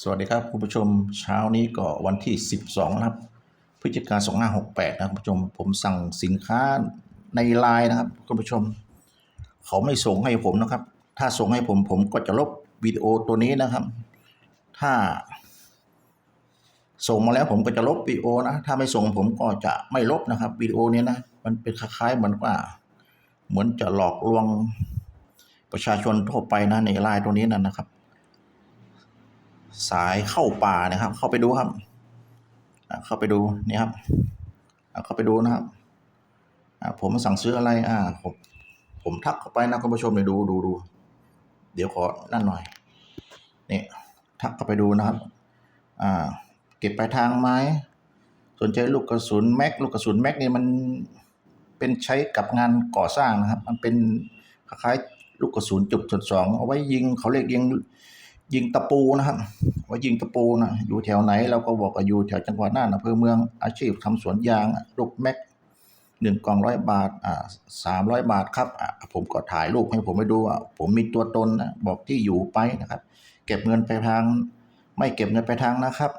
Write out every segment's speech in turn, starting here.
สวัสดีครับคุณผู้ชมเช้านี้ก็วันที่ 12นะครับพฤศจิกายน2568นะคุณผู้ชมผมสั่งสินค้าในไลน์นะครับคุณผู้ชม เขาไม่ส่งให้ผมนะครับ ถ้าส่งให้ผมผมก็จะลบวิดีโอตัวนี้นะครับ ถ้า ส่งมาแล้วผมก็จะลบวิดีโอนะถ้าไม่ส่งผมก็จะไม่ลบนะครับวิดีโอนี้นะมันเป็นคล้ายๆเหมือนว่า เหมือนจะหลอกลวงประชาชนทั่วไปนะในไลน์ตัวนี้นะครับ สายเข้าป่านะครับ เข้าไปดูครับเข้าไปดูนี่ครับเข้าไปดูนะครับอ่าผมสั่งซื้ออะไรอ่าผมผมทักเข้าไปนะคุณผู้ชมเนี่ยดูดูดูเดี๋ยวขอนั่นหน่อยนี่ทักเข้าไปดูนะครับ อ่า เก็บปลายทางไหมสนใจลูกกระสุนแม็กลูกกระสุนแม็กนี่มันเป็นใช้กับงานก่อสร้างนะครับ มันเป็นคล้ายๆลูกกระสุนจุดจุดสองเอาไว้ยิงเขาเรียกยิง ยิงตะปูนะครับ ว่ายิงตะปูนะอยู่แถวไหนเราก็บอกว่าอยู่แถวจังหวัดน่านอำเภอเมืองอาชีพทำสวนยางลูกแม็กหนึ่งกล่องร้อยบาทอ่าสามร้อยบาทครับอ่าผมก็ถ่ายรูปให้ผมไปดูอะผมมีตัวตนนะบอกที่อยู่ไปนะครับ เก็บเงินไปทาง ไม่เก็บเงินไปทางนะครับ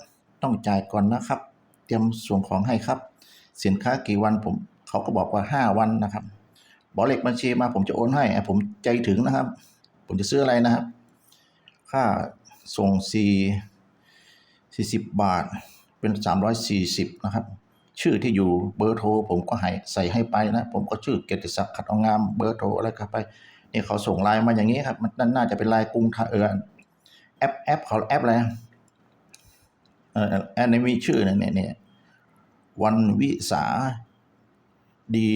ต้องจ่ายก่อนนะครับ เตรียมส่งของให้ครับ สินค้ากี่วันผมเขาก็บอกว่าห้าวันนะครับ บอกเลขบัญชีมาผมจะโอนให้ผมใจถึงนะครับ ผมจะซื้ออะไรนะครับ ค่าส่งสี่สี่สิบาท เป็นสามร้อยสี่สิบนะครับ ชื่อที่อยู่เบอร์โทรผมก็ให้ใส่ให้ไปนะ ผมก็ชื่อเกียรติศักดิ์ขัดอางามเบอร์โทรอะไรก็ไปนี่เขาส่งไลน์มาอย่างนี้ครับ มันน่าจะเป็นไลน์กรุงไทยเออแอปแอปเขาแอปอะไรเออแอปนี้มีชื่อเนี่ยเนี่ยเนี่ยวันวิสาดี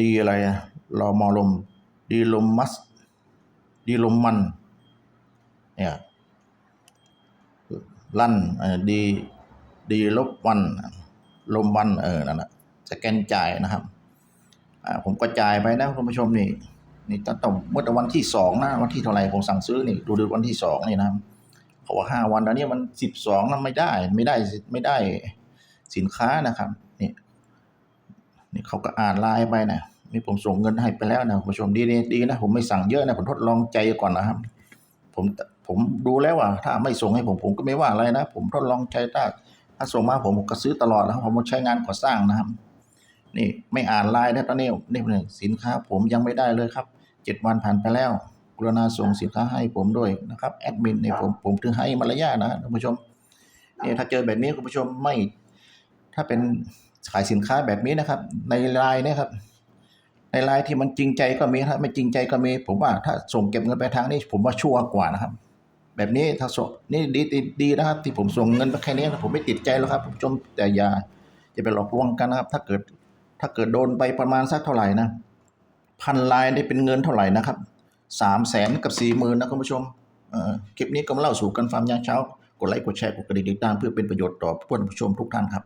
ดีอะไรอะรอมอลม ดีลมมัส ดีลมมันเนี่ยลั่นดีดีลบวันลมวันเออนั่นแหละสแกนจ่ายนะครับผมก็จ่ายไปนะคุณผู้ชมนี่นี่ตั้งแต่เมื่อวันที่สองนะวันที่เท่าไหร่ผมสั่งซื้อนี่ดูดูวันที่สองนี่นะเขาว่าห้าวันแล้วเนี่ยมันสิบสองนะไม่ได้ไม่ได้ไม่ได้สินค้านะครับนี่นี่เขาก็อ่านไลน์ไปนะ นี่ผมส่งเงินให้ไปแล้วนะคุณผู้ชมดีดีดีนะ ผมไม่สั่งเยอะนะ ผมทดลองใจก่อนนะครับ ผมผมดูแล้วว่า ถ้าไม่ส่งให้ผมผมก็ไม่ว่าอะไรนะ ผมทดลองใจถ้าถ้าส่งมาผมก็ซื้อตลอดแล้วผมใช้งานก่อสร้างนะครับ นี่ไม่อ่านไลน์นะตอนนี้นี่เป็นสินค้าผมยังไม่ได้เลยครับเจ็ดวันผ่านไปแล้วกรุณาส่งสินค้าให้ผมด้วยนะครับแอดมินเนี่ยผมผมถึงให้มารยาทนะท่านผู้ชมเนี่ยถ้าเจอแบบนี้คุณผู้ชมไม่ ถ้าเป็นขายสินค้าแบบนี้นะครับ ในไลน์นี่ยครับ ในไลน์ที่มันจริงใจก็มีถ้าไม่จริงใจก็มี ผมว่าถ้าส่งเก็บเงินไปทางนี้ ผมว่าชัวกว่านะครับ แบบนี้ถ้าส่งนี่ดีดีดีนะครับ ที่ผมส่งเงินไปแค่นี้ผมไม่ติดใจแล้วครับผู้ชมแต่อย่าอย่าไปหลอกลวงกันนะครับ ถ้าเกิดถ้าเกิดโดนไปประมาณสักเท่าไหร่นะพันลายได้เป็นเงินเท่าไหร่นะครับสามแสนกับสี่หมื่นนะคุณผู้ชมคลิปนี้ก็มาเล่าสู่กันฟังยามเช้ากดไลค์กดแชร์กดกระดิ่งติดตามเพื่อเป็นประโยชน์ต่อเพื่อนผู้ชมทุกท่านครับ